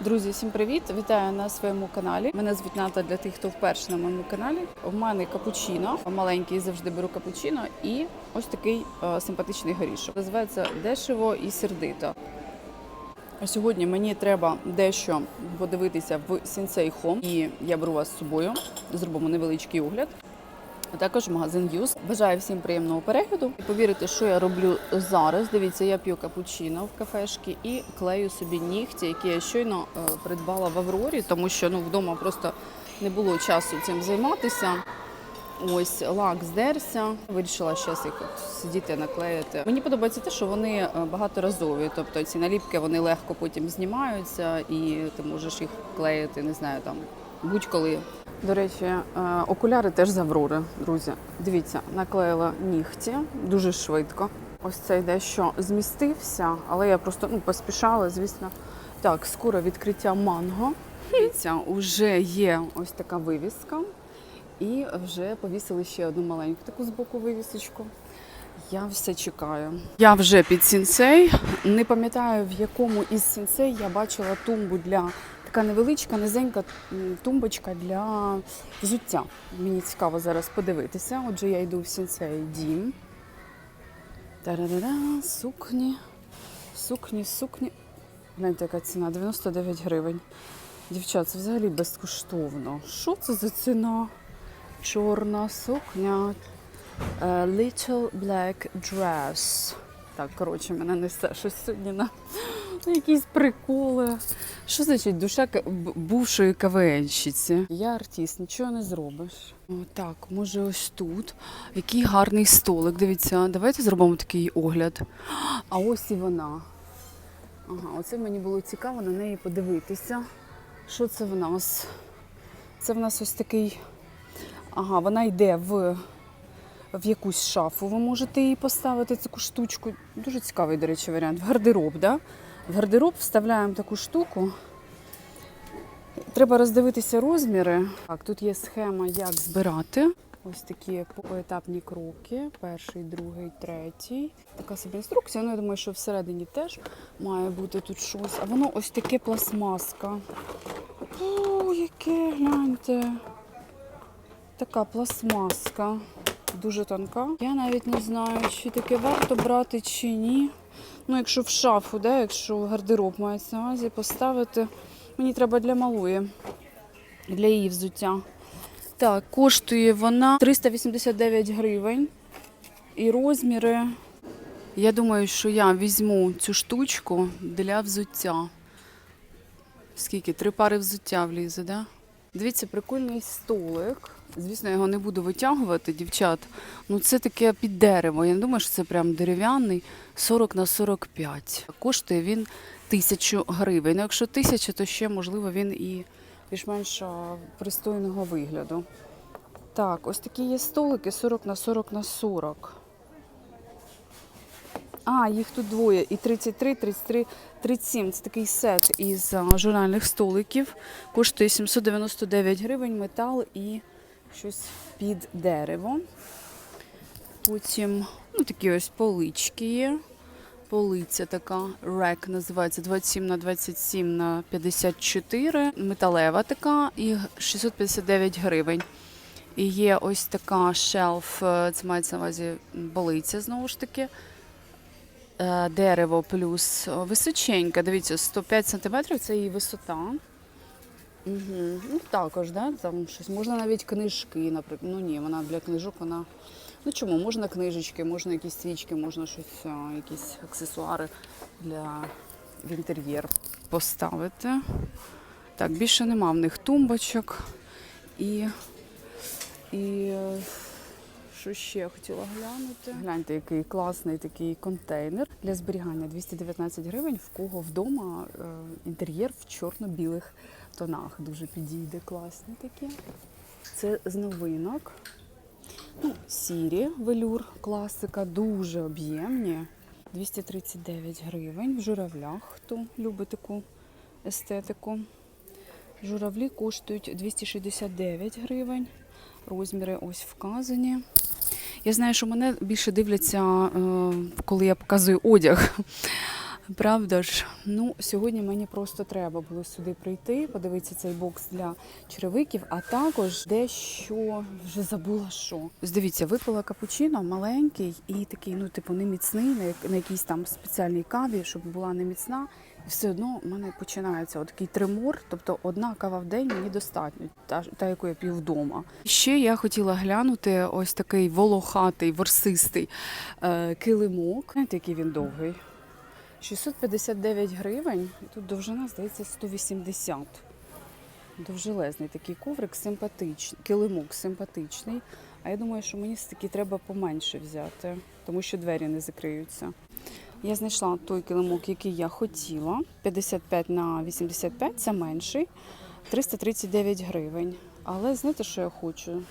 Друзі, всім привіт! Вітаю на своєму каналі. Мене звуть Ната для тих, хто вперше на моєму каналі. У мене капучино, маленький завжди беру капучино, і ось такий е, симпатичний горішок. Називається дешево і сердито. Сьогодні мені треба дещо подивитися в Sensei Home, і я беру вас з собою. Зробимо невеличкий огляд. А також магазин Юз. Бажаю всім приємного перегляду. І повірите, що я роблю зараз. Дивіться, я п'ю капучино в кафешці і клею собі нігті, які я щойно е, придбала в Аврорі, тому що ну вдома просто не було часу цим займатися. Ось лак здерся. Вирішила зараз їх сидіти наклеїти. Мені подобається те, що вони е, багаторазові, тобто ці наліпки вони легко потім знімаються, і ти можеш їх клеїти, не знаю, там будь-коли. До речі, е, окуляри теж з Аврори, друзі. Дивіться, наклеїла нігті дуже швидко. Ось цей дещо змістився, але я просто ну, поспішала, звісно. Так, скоро відкриття манго. Дивіться, вже є ось така вивіска. І вже повісили ще одну маленьку таку боку вивісочку. Я все чекаю. Я вже під сінцей. Не пам'ятаю, в якому із сінцей я бачила тумбу для така невеличка, низенька тумбочка для взуття. Мені цікаво зараз подивитися. Отже, я йду в сінцей дім. Та-да-да-да, сукні, сукні, сукні. Гляньте, яка ціна 99 гривень. Дівчат, це взагалі безкоштовно. Що це за ціна? Чорна сукня. Е, Little Black Dress. Так, коротше, мене несе щось сьогодні на якісь приколи. Що значить душа бувшої КВНщиці? Я артист, нічого не зробиш. О, так, може ось тут. Який гарний столик. Дивіться, давайте зробимо такий огляд. А ось і вона. Ага, оце мені було цікаво на неї подивитися. Що це в нас? Це в нас ось такий. Ага, вона йде в, в якусь шафу. Ви можете її поставити, таку штучку. Дуже цікавий, до речі, варіант. В гардероб, да? В гардероб вставляємо таку штуку. Треба роздивитися розміри. Так, тут є схема, як збирати. Ось такі поетапні кроки. Перший, другий, третій. Така собі інструкція. Ну, я думаю, що всередині теж має бути тут щось. А воно ось таке пластмаска. О, яке, гляньте. Така пластмаска. Дуже тонка. Я навіть не знаю, чи таке варто брати чи ні. Ну, якщо в шафу, да, якщо в гардероб мається на увазі поставити. Мені треба для малої, для її взуття. Так, коштує вона 389 гривень. І розміри. Я думаю, що я візьму цю штучку для взуття. Скільки? Три пари взуття влізе? Да? Дивіться, прикольний столик. Звісно, його не буду витягувати, дівчат. Ну це таке під дерево. Я не думаю, що це прям дерев'яний 40 на 45. Коштує він тисячу гривень. Ну, якщо тисяча, то ще можливо він і більш-менш пристойного вигляду. Так, ось такі є столики 40 на 40 на 40. А, їх тут двоє. І 33, 33, 37. Це такий сет із журнальних столиків. Коштує 799 гривень, метал і щось під дерево. Потім ну, такі ось полички є. Полиця така, рек називається 27 на 27 на 54. Металева така і 659 гривень. І є ось така шелф, е, це мається на увазі полиця знову ж таки. Е, Дерево плюс височенька. Дивіться, 105 см це її висота. Угу. Ну, також, да? там щось. Можна навіть книжки, наприклад. Ну ні, вона для книжок, вона. Ну чому? Можна книжечки, можна якісь свічки, можна щось, якісь аксесуари для в інтер'єр поставити. Так, більше нема в них тумбочок. І, і що ще хотіла глянути? Гляньте, який класний такий контейнер для зберігання 219 гривень. В кого вдома е, інтер'єр в чорно-білих тонах. Дуже підійде, класні такі. Це з новинок. Ну, сірі велюр, класика, дуже об'ємні. 239 гривень в журавлях, хто любить таку естетику. Журавлі коштують 269 гривень. Розміри ось вказані. Я знаю, що мене більше дивляться, е, коли я показую одяг. Правда ж, ну сьогодні мені просто треба було сюди прийти, подивитися цей бокс для черевиків, а також дещо вже забула, що. Ось Дивіться, випила капучино маленький і такий, ну типу, не міцний, на якійсь там спеціальній каві, щоб була не міцна. Все одно в мене починається такий тремор, тобто одна кава в день мені достатньо, та, та яку я п'ю вдома. Ще я хотіла глянути ось такий волохатий, ворсистий е, килимок. Знаєте, який він довгий. 659 гривень, тут довжина, здається, 180. Довжелезний такий коврик, симпатичний, килимок симпатичний. А я думаю, що мені все-таки треба поменше взяти, тому що двері не закриються. Я знайшла той килимок, який я хотіла. 55 на 85 це менший, 339 гривень. Але знаєте, що я хочу?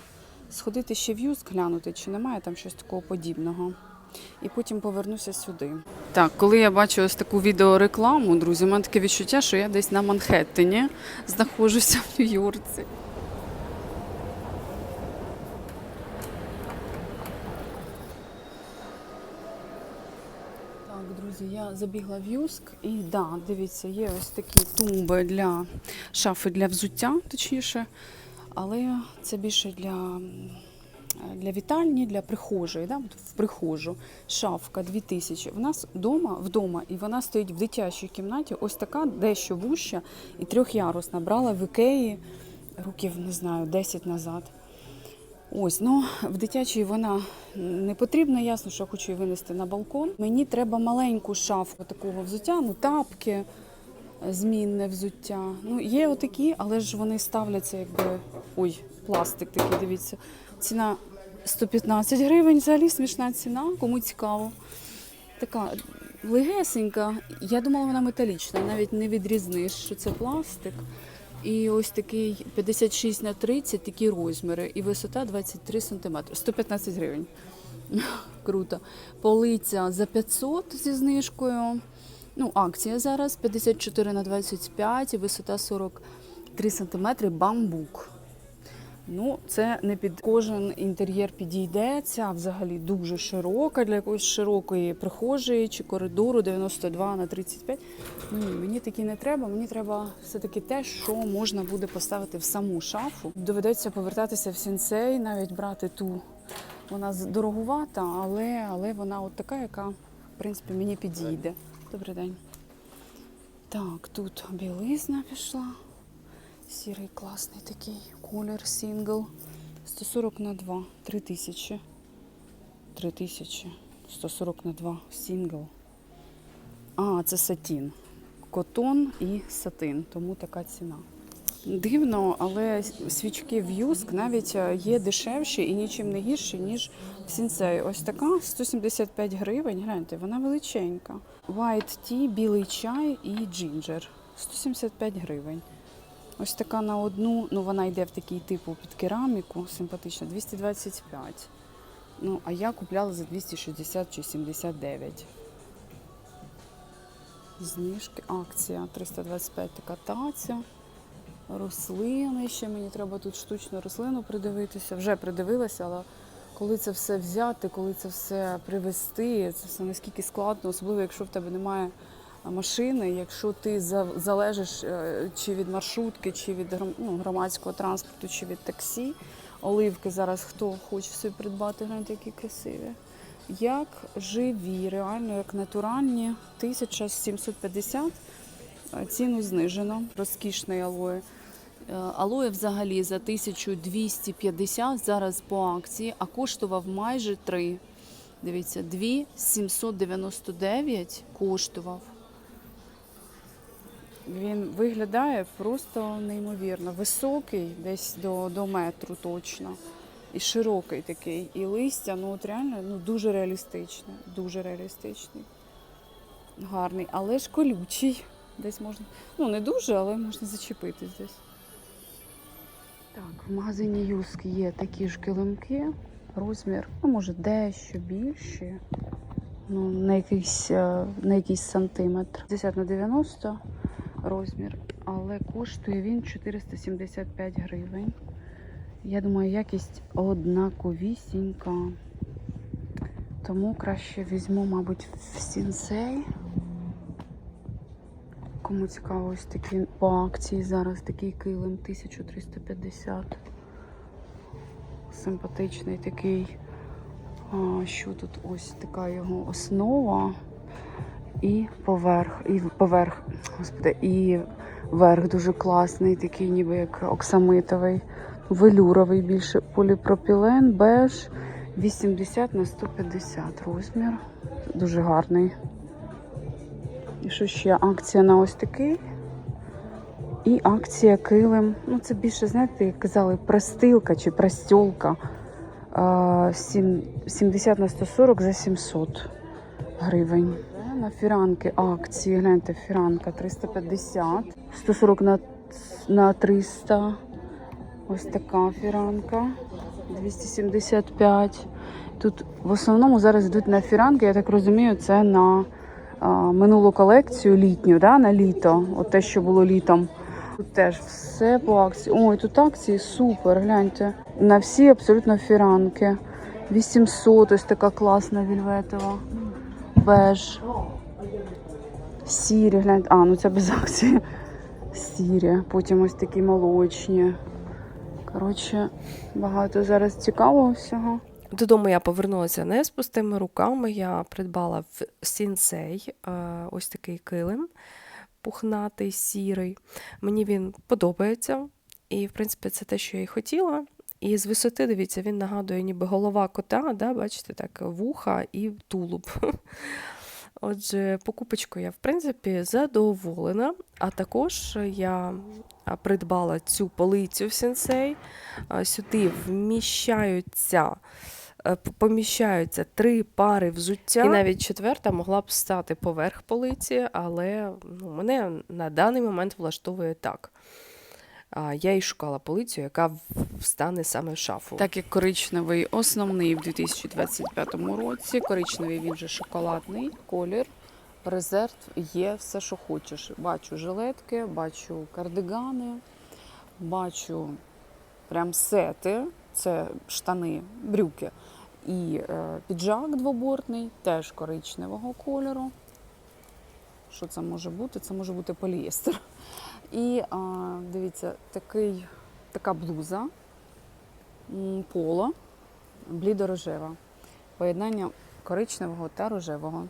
Сходити ще в юск, глянути, чи немає там щось такого подібного. І потім повернуся сюди. Так, коли я бачу ось таку відеорекламу, друзі, у мене таке відчуття, що я десь на Манхеттені знаходжуся в Нью-Йорці. Так, друзі, я забігла в Юск і да, дивіться, є ось такі тумби для шафи для взуття, точніше, але це більше для, для вітальні, для прихожої, да, в прихожу. Шафка 2000. В нас вдома, вдома, і вона стоїть в дитячій кімнаті, ось така, дещо вуща і трьохярусна. Брала в Ікеї років, не знаю, 10 назад. Ось, ну в дитячій вона не потрібна. Ясно, що я хочу її винести на балкон. Мені треба маленьку шафку такого взуття, ну тапки, е, змінне взуття. Ну, є отакі, але ж вони ставляться якби. Ой, пластик такий, дивіться. Ціна 115 гривень, взагалі смішна ціна, кому цікаво. Така легесенька. Я думала, вона металічна, навіть не відрізниш, що це пластик. І ось такий 56 на 30, такі розміри, і висота 23 см, 115 гривень. Круто. Полиця за 500 зі знижкою. Ну, акція зараз 54 на 25, і висота 43 см, бамбук. Ну, це не під кожен інтер'єр підійде. Ця взагалі дуже широка для якоїсь широкої прихожої чи коридору 92 на 35. Ні, мені такі не треба. Мені треба все-таки те, що можна буде поставити в саму шафу. Доведеться повертатися в сінцей, навіть брати ту. Вона дороговата, але, але вона от така, яка в принципі мені підійде. Добрий день. Так, тут білизна пішла. Сірий класний такий колір сингл. 140 на 2, 3000. 3000. 140 на 2 сингл. А, це сатін. Котон і сатин, тому така ціна. Дивно, але свічки в Юск навіть е, є дешевші і нічим не гірші, ніж в Сінцеї. Ось така 175 гривень. Гляньте, вона величенька. White tea, білий чай і джинджер. 175 гривень. Ось така на одну, ну вона йде в такий типу під кераміку, симпатична, 225. Ну, а я купляла за 260 чи 79. Знижки, акція 325 така таця. Рослини ще мені треба тут штучну рослину придивитися. Вже придивилася, але коли це все взяти, коли це все привезти, це все наскільки складно, особливо якщо в тебе немає машини, якщо ти залежиш е, чи від маршрутки, чи від ну, громадського транспорту, чи від таксі. Оливки зараз хто хоче собі придбати, гляньте, які красиві. Як живі, реально, як натуральні, 1750 Е, Ціну знижено. Розкішний алоє. Е, Алоє взагалі за 1250 зараз по акції, а коштував майже 3. Дивіться, 2799 коштував. Він виглядає просто неймовірно. Високий, десь до, до метру точно. І широкий такий. І листя, ну от реально ну, дуже реалістичне. Дуже реалістичний. Гарний, але ж колючий. Десь можна. Ну, не дуже, але можна зачепитись десь. Так, в магазині Юск є такі ж килимки. Розмір, ну, може, дещо більші. Ну, на якийсь, е, на якийсь сантиметр. 50 на 90 розмір, але коштує він 475 гривень. Я думаю, якість однаковісінька. Тому краще візьму, мабуть, в сінсей. Кому цікаво, ось такі по акції зараз такий килим 1350. Симпатичний такий. Що тут ось така його основа. І поверх, і поверх, господи, і верх дуже класний, такий, ніби як оксамитовий, велюровий більше поліпропілен, беж 80 на 150 розмір. Дуже гарний. І що ще? Акція на ось такий. І акція килим. Ну, це більше, знаєте, як казали, простилка чи простілка. 70 на 140 за 700 гривень. На фіранки акції, гляньте, фіранка 350, 140 на, на 300. Ось така фіранка 275. Тут в основному зараз йдуть на фіранки, я так розумію, це на а, минулу колекцію літню, да, на літо. От те, що було літом. Тут теж все по акції. Ой, тут акції супер, гляньте. На всі абсолютно фіранки. 800, ось така класна вільветова. Беж. Сірі, гляньте. А, ну це без акції. Сірі. Потім ось такі молочні. Коротше, багато зараз цікавого всього. Додому я повернулася не з пустими руками. Я придбала в сінсей е, ось такий килим пухнатий, сірий. Мені він подобається, і, в принципі, це те, що я і хотіла. І з висоти, дивіться, він нагадує ніби голова кота, да, бачите, так, вуха і тулуб. Отже, покупочкою я, в принципі, задоволена. А також я придбала цю полицю в сенсей. Сюди вміщаються, е, поміщаються три пари взуття. І навіть четверта могла б стати поверх полиці, але ну, мене на даний момент влаштовує так. А, Я і шукала полицю, яка встане саме в шафу. Так як коричневий основний в 2025 році, коричневий він же шоколадний колір. Резерв є все, що хочеш. Бачу жилетки, бачу кардигани, бачу прям сети, це штани, брюки. І е, піджак двобортний, теж коричневого кольору. Що це може бути? Це може бути поліестер. І а, дивіться, такий, така блуза поло блідо-рожева. Поєднання коричневого та рожевого.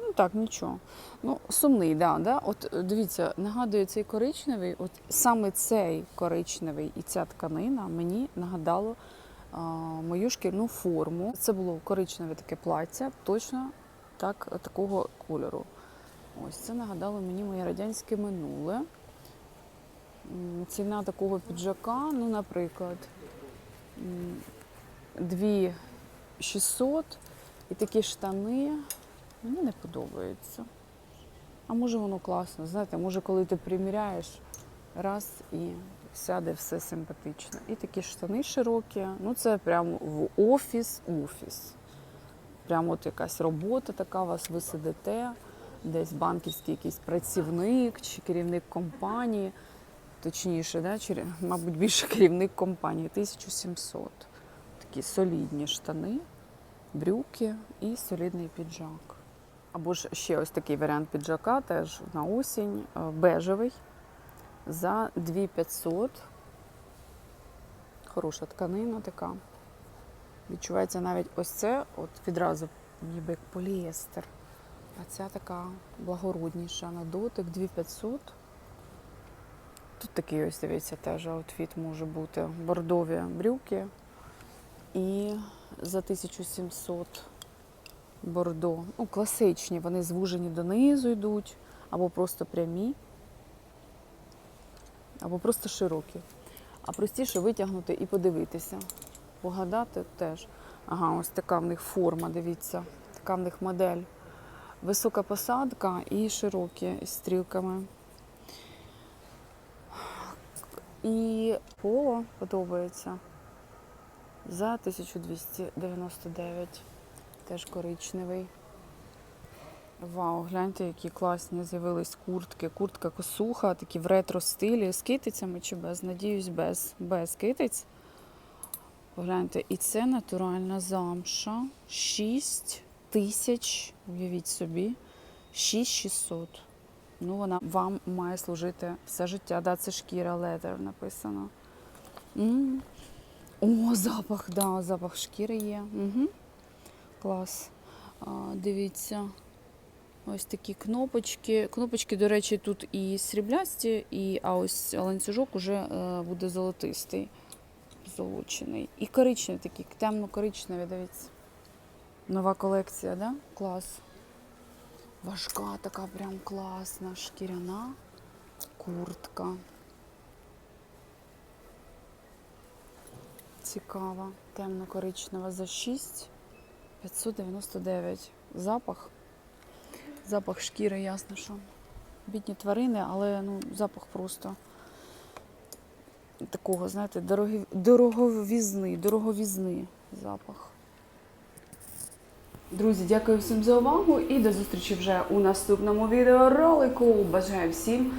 Ну так, нічого. Ну, сумний, да, да. От е, дивіться, нагадує цей коричневий, от саме цей коричневий і ця тканина мені нагадало а, мою шкільну форму. Це було коричневе таке плаття, точно так, такого кольору. Ось це нагадало мені моє радянське минуле. Ціна такого піджака, ну, наприклад, 2600 і такі штани мені не подобаються. А може воно класно, знаєте, може, коли ти приміряєш раз і сяде все симпатично. І такі штани широкі, ну це прямо в офіс, офіс. Прямо от якась робота така, вас ви сидите, десь банківський якийсь працівник чи керівник компанії, точніше, да, чи, мабуть, більше керівник компанії, 1700. Такі солідні штани, брюки і солідний піджак. Або ж ще ось такий варіант піджака, теж на осінь, е, бежевий, за 2500. Хороша тканина така. Відчувається навіть ось це, от відразу ніби як поліестер. А ця така благородніша на дотик 2500. Тут такий ось, дивіться, теж аутфіт може бути. Бордові брюки. І за 1700 бордо. Ну, класичні, вони звужені донизу йдуть, або просто прямі, або просто широкі. А простіше витягнути і подивитися. Погадати теж. Ага, ось така в них форма, дивіться, така в них модель. Висока посадка і широкі з стрілками. І поло подобається за 1299. Теж коричневий. Вау, гляньте, які класні з'явились куртки. Куртка косуха, такі в ретро стилі. З китицями чи без? Надіюсь, без, без китиць. Погляньте, і це натуральна замша. 6 тисяч, уявіть собі, 6600. Ну, вона вам має служити все життя. Да, це шкіра leather написано. м О, запах, да, запах шкіри є. Угу. Клас. А, дивіться. Ось такі кнопочки. Кнопочки, до речі, тут і сріблясті, і, а ось ланцюжок уже е, буде золотистий, золочений. І коричневий такий, темно-коричневий, дивіться. Нова колекція, да? Клас. Важка така прям класна, шкіряна куртка. Цікава, темно-коричнева за 6 599. Запах. Запах шкіри, ясно, що. Бідні тварини, але ну, запах просто такого, знаєте, дорогі, дороговізни, дороговізни запах. Друзі, дякую всім за увагу і до зустрічі вже у наступному відеоролику. Бажаю всім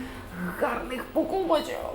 гарних покупочок!